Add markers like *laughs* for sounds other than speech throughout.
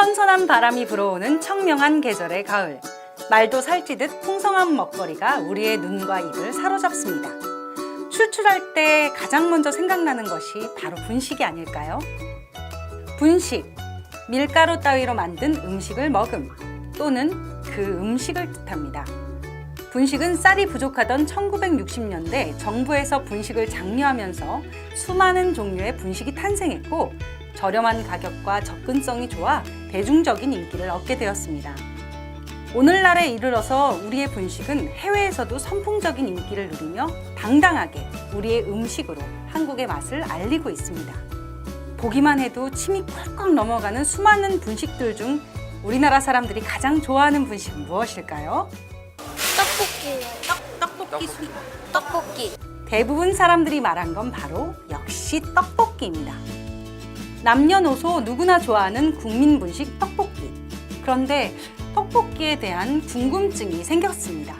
선선한 바람이 불어오는 청명한 계절의 가을. 말도 살찌듯 풍성한 먹거리가 우리의 눈과 입을 사로잡습니다. 출출할 때 가장 먼저 생각나는 것이 바로 분식이 아닐까요? 분식, 밀가루 따위로 만든 음식을 먹음 또는 그 음식을 뜻합니다. 분식은 쌀이 부족하던 1960년대 정부에서 분식을 장려하면서 수많은 종류의 분식이 탄생했고 저렴한 가격과 접근성이 좋아 대중적인 인기를 얻게 되었습니다. 오늘날에 이르러서 우리의 분식은 해외에서도 선풍적인 인기를 누리며 당당하게 우리의 음식으로 한국의 맛을 알리고 있습니다. 보기만 해도 침이 꿀꺽 넘어가는 수많은 분식들 중 우리나라 사람들이 가장 좋아하는 분식은 무엇일까요? 떡볶이요. 떡볶이 수 떡볶이. 대부분 사람들이 말한 건 바로 역시 떡볶이입니다. 남녀노소 누구나 좋아하는 국민 분식 떡볶이. 그런데 떡볶이에 대한 궁금증이 생겼습니다.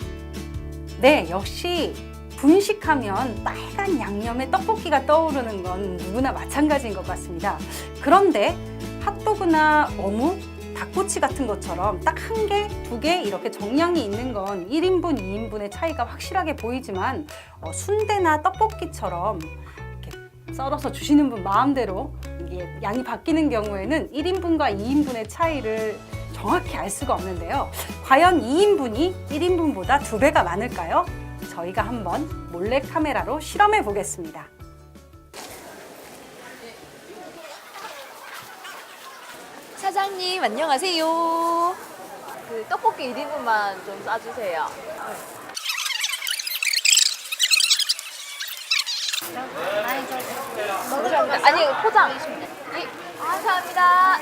네, 역시 분식하면 빨간 양념의 떡볶이가 떠오르는 건 누구나 마찬가지인 것 같습니다. 그런데 핫도그나 어묵, 닭꼬치 같은 것처럼 딱 한 개, 두 개 이렇게 정량이 있는 건 1인분, 2인분의 차이가 확실하게 보이지만 어, 순대나 떡볶이처럼 썰어서 주시는 분 마음대로 이게 양이 바뀌는 경우에는 1인분과 2인분의 차이를 정확히 알 수가 없는데요. 과연 2인분이 1인분보다 두 배가 많을까요? 저희가 한번 몰래 카메라로 실험해 보겠습니다. 사장님 안녕하세요. 그 떡볶이 1인분만 좀 싸주세요. 감사합니다. 아니 포장. 예, 감사합니다.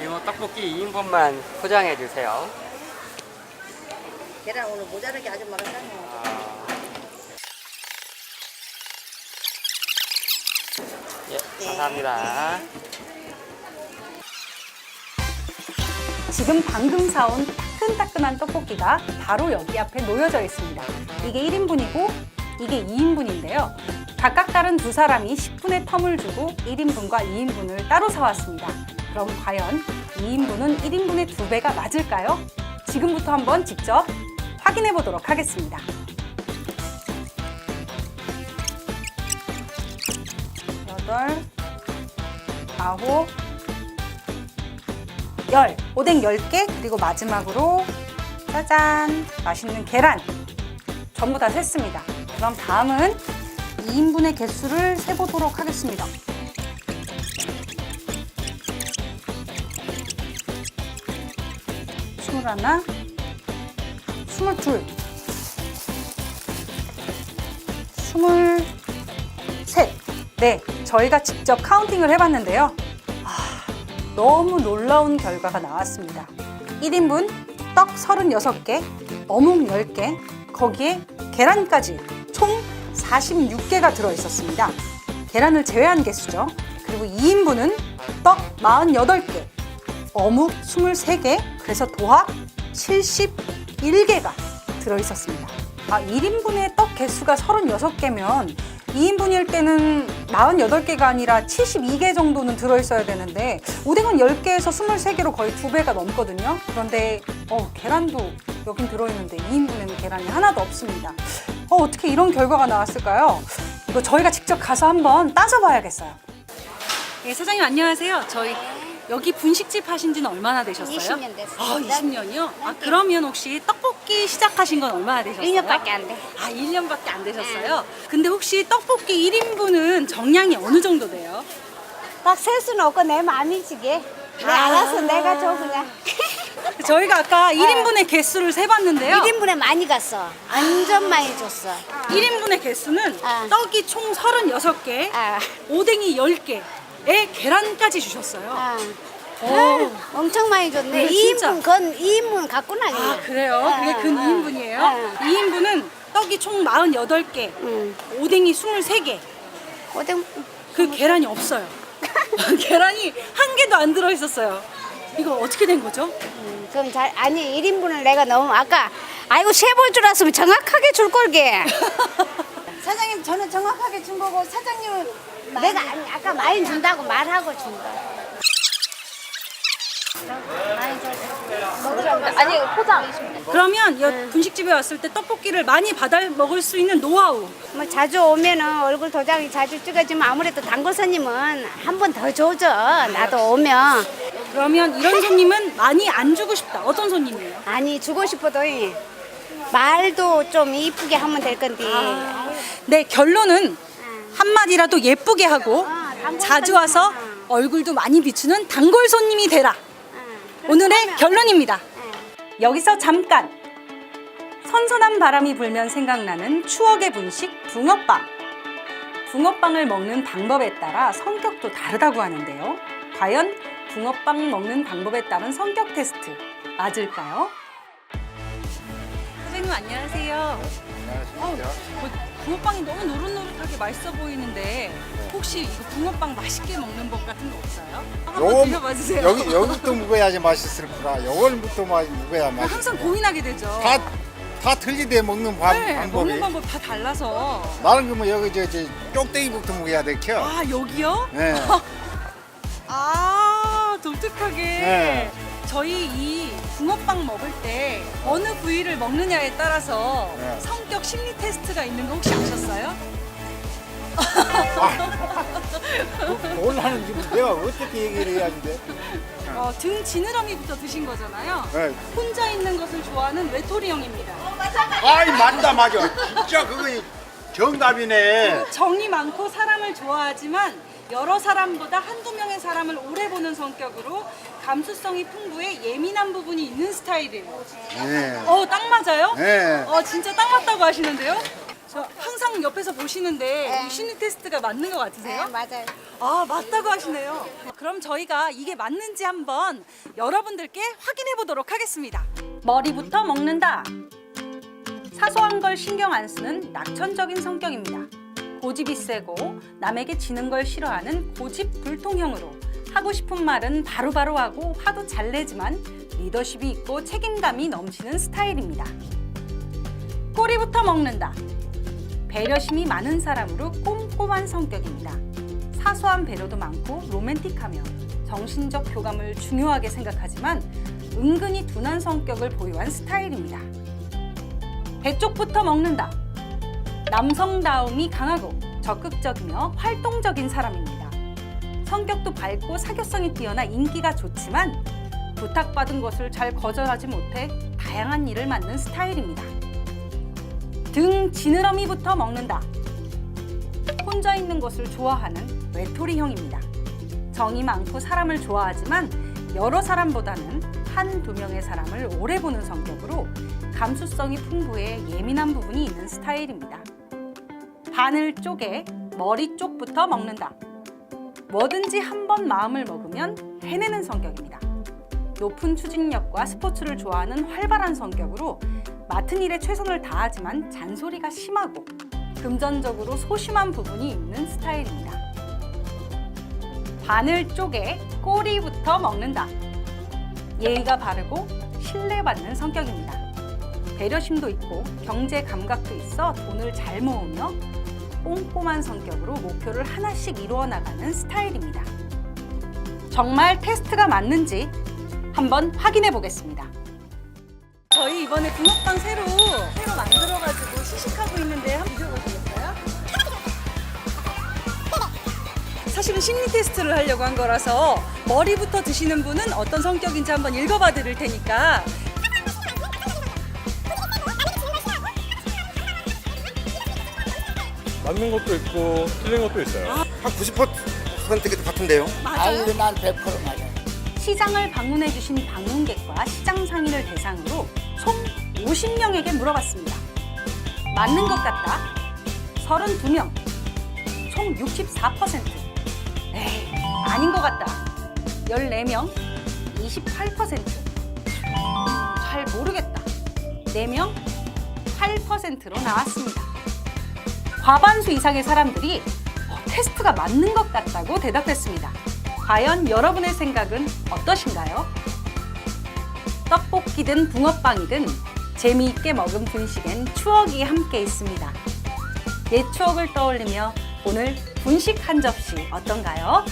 이거 떡볶이 2인분만 포장해 주세요. 계란 오늘 모자라게 아줌마가 싸네. 예, 감사합니다. 지금 방금 사온 따끈따끈한 떡볶이가 바로 여기 앞에 놓여져 있습니다. 이게 1인분이고 이게 2인분인데요. 각각 다른 두 사람이 10분의 텀을 주고 1인분과 2인분을 따로 사왔습니다. 그럼 과연 2인분은 1인분의 두 배가 맞을까요? 지금부터 한번 직접 확인해 보도록 하겠습니다. 여덟, 열, 오뎅 10개, 그리고 마지막으로 짜잔, 맛있는 계란. 전부 다 셌습니다. 그럼 다음은 2인분의 개수를 세보도록 하겠습니다. 스물하나, 스물 둘, 스물 셋. 네, 저희가 직접 카운팅을 해봤는데요. 너무 놀라운 결과가 나왔습니다. 1인분 떡 36개, 어묵 10개, 거기에 계란까지 총 46개가 들어 있었습니다. 계란을 제외한 개수죠. 그리고 2인분은 떡 48개, 어묵 23개, 그래서 도합 71개가 들어 있었습니다. 아, 1인분의 떡 개수가 36개면 2인분일 때는 48개가 아니라 72개 정도는 들어있어야 되는데 오뎅은 10개에서 23개로 거의 두 배가 넘거든요. 그런데 어, 계란도 여긴 들어있는데 2인분에는 계란이 하나도 없습니다. 어, 어떻게 이런 결과가 나왔을까요? 이거 저희가 직접 가서 한번 따져봐야겠어요. 예, 사장님 안녕하세요. 저희 여기 분식집 하신 지는 얼마나 되셨어요? 20년 됐어요. 아, 20년이요? 아, 그러면 혹시 떡볶이 시작하신 건 얼마나 되셨어요? 1년밖에 안 돼. 아, 1년밖에 안 되셨어요? 근데 혹시 떡볶이 1인분은 정량이 어느 정도 돼요? 딱 셀 수는 없고 내 마음이지게. 내 알아서 내가 줘 그냥. *laughs* 저희가 아까 1인분의 개수를 세봤는데요. 1인분에 많이 갔어. 완전 많이 줬어. 1인분의 개수는 아. 떡이 총 36개, 아, 오뎅이 10개 에 계란까지 주셨어요. 아. 오. 엄청 많이 줬네. 네, 진짜. 2인분 건 2인분 갖구나 그냥. 아, 그래요? 그게 아, 근 아, 2인분이에요? 아. 2인분은 떡이 총 48개, 응. 오뎅이 23개, 오뎅 그 계란이 없어요. *laughs* 계란이 한 개도 안 들어 있었어요. 이거 어떻게 된 거죠? 음, 그럼 잘 아니 1인분을 내가 너무 아까 아이고 세볼줄 알았으면 정확하게 줄 걸게. *laughs* 사장님 저는 정확하게 준 거고 사장님은 내가 아니, 아까 많이 준다고 말하고 준 거. 많이 줬어. 아니 포장. 그러면 이 분식집에 왔을 때 떡볶이를 많이 받아 먹을 수 있는 노하우. 뭐 자주 오면은 얼굴 도장이 자주 찍어지면 아무래도 단골 손님은 한 번 더 줘줘. 나도 오면 그러면 이런 손님은 많이 안 주고 싶다. 어떤 손님이에요? 아니 주고 싶어도 말도 좀 이쁘게 하면 될 건데. 네, 결론은 한마디라도 예쁘게 하고 아, 자주. 와서 얼굴도 많이 비추는 단골 손님이 되라. 응. 오늘의 결론입니다. 응. 여기서 잠깐! 선선한 바람이 불면 생각나는 추억의 분식 붕어빵. 붕어빵을 먹는 방법에 따라 성격도 다르다고 하는데요. 과연 붕어빵 먹는 방법에 따른 성격 테스트 맞을까요? 선생님 안녕하세요. 안녕하십니까. 어, 붕어빵이 너무 노릇노릇하게 맛있어 보이는데 혹시 이거 붕어빵 맛있게 먹는 법 같은 거 없어요? 한번 요거 들려봐 주세요. 여기 여기부터 묵어야지 맛있을 거라. 요걸부터 마- 묵어야 맛있어. 항상 고민하게 되죠. 다, 다 틀리대 먹는 방, 네, 방법이. 먹는 방법 다 달라서. 나는 그러면 여기 저, 저 쪽대기부터 묵어야 돼, 켜. 아 여기요? 네. *laughs* 아 독특하게. 네. 저희 이 붕어빵 먹을 때 어느 부위를 먹느냐에 따라서 네. 성격 심리 테스트가 있는 거 혹시 아셨어요? 뭘 하는지 내가 어떻게 얘기를 해야지 돼? 어, 등 지느러미부터 드신 거잖아요. 네. 혼자 있는 것을 좋아하는 외톨이 형입니다. 아이 맞다 맞아. 진짜 그거 정답이네. 정이 많고 사람을 좋아하지만 여러 사람보다 한두 명의 사람을 오래 보는 성격으로 감수성이 풍부해 예민한 부분이 있는 스타일이에요. 네. 어, 딱 맞아요? 네. 어, 진짜 딱 맞다고 하시는데요? 저 항상 옆에서 보시는데 이 심리 테스트가 맞는 것 같으세요? 네, 맞아요. 아, 맞다고 하시네요. 그럼 저희가 이게 맞는지 한번 여러분들께 확인해 보도록 하겠습니다. 머리부터 먹는다. 사소한 걸 신경 안 쓰는 낙천적인 성격입니다. 고집이 세고 남에게 지는 걸 싫어하는 고집 불통형으로 하고 싶은 말은 바로바로 하고 화도 잘 내지만 리더십이 있고 책임감이 넘치는 스타일입니다. 꼬리부터 먹는다. 배려심이 많은 사람으로 꼼꼼한 성격입니다. 사소한 배려도 많고 로맨틱하며 정신적 교감을 중요하게 생각하지만 은근히 둔한 성격을 보유한 스타일입니다. 배 쪽부터 먹는다. 남성다움이 강하고 적극적이며 활동적인 사람입니다. 성격도 밝고 사교성이 뛰어나 인기가 좋지만 부탁받은 것을 잘 거절하지 못해 다양한 일을 맡는 스타일입니다. 등 지느러미부터 먹는다. 혼자 있는 것을 좋아하는 외톨이형입니다. 정이 많고 사람을 좋아하지만 여러 사람보다는 한두 명의 사람을 오래 보는 성격으로 감수성이 풍부해 예민한 부분이 있는 스타일입니다. 바늘 쪼개 머리 쪽부터 먹는다. 뭐든지 한 번 마음을 먹으면 해내는 성격입니다. 높은 추진력과 스포츠를 좋아하는 활발한 성격으로 맡은 일에 최선을 다하지만 잔소리가 심하고 금전적으로 소심한 부분이 있는 스타일입니다. 바늘 쪼개 꼬리부터 먹는다. 예의가 바르고 신뢰받는 성격입니다. 배려심도 있고 경제 감각도 있어 돈을 잘 모으며 꼼꼼한 성격으로 목표를 하나씩 이루어 나가는 스타일입니다. 정말 테스트가 맞는지 한번 확인해 보겠습니다. 저희 이번에 붕어빵 새로 새로 만들어가지고 시식하고 있는데 한번 드셔보시겠어요? 사실은 심리 테스트를 하려고 한 거라서 머리부터 드시는 분은 어떤 성격인지 한번 읽어봐 드릴 테니까 맞는 것도 있고 틀린 것도 있어요. 한 90%가 똑같은데요. 맞아요. 난100% 맞아. 시장을 방문해 주신 방문객과 시장 상인을 대상으로 총 50명에게 물어봤습니다. 맞는 것 같다. 32명. 총 64%. 에이, 아닌 것 같다. 14명. 28%. 잘 모르겠다. 4명. 8%로 나왔습니다. 과반수 이상의 사람들이 어, 테스트가 맞는 것 같다고 대답했습니다. 과연 여러분의 생각은 어떠신가요? 떡볶이든 붕어빵이든 재미있게 먹은 분식엔 추억이 함께 있습니다. 옛 추억을 떠올리며 오늘 분식 한 접시 어떤가요?